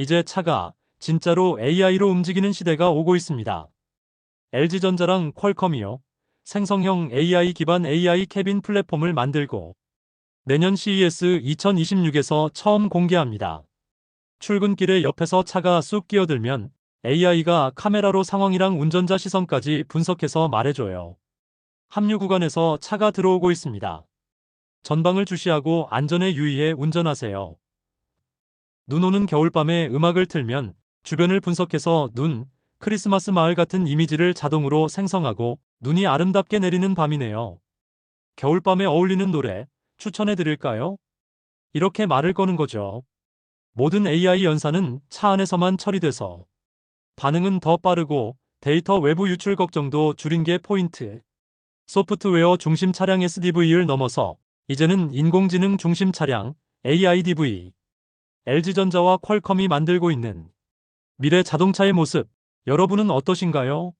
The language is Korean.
이제 차가 진짜로 AI로 움직이는 시대가 오고 있습니다. LG전자랑 퀄컴이요. 생성형 AI 기반 AI 캐빈 플랫폼을 만들고 내년 CES 2026에서 처음 공개합니다. 출근길에 옆에서 차가 쑥 끼어들면 AI가 카메라로 상황이랑 운전자 시선까지 분석해서 말해줘요. 합류 구간에서 차가 들어오고 있습니다. 전방을 주시하고 안전에 유의해 운전하세요. 눈 오는 겨울밤에 음악을 틀면 주변을 분석해서 눈, 크리스마스 마을 같은 이미지를 자동으로 생성하고 눈이 아름답게 내리는 밤이네요. 겨울밤에 어울리는 노래 추천해 드릴까요? 이렇게 말을 거는 거죠. 모든 AI 연산은 차 안에서만 처리돼서 반응은 더 빠르고 데이터 외부 유출 걱정도 줄인 게 포인트. 소프트웨어 중심 차량 SDV를 넘어서 이제는 인공지능 중심 차량 AIDV. LG전자와 퀄컴이 만들고 있는 미래 자동차의 모습, 여러분은 어떠신가요?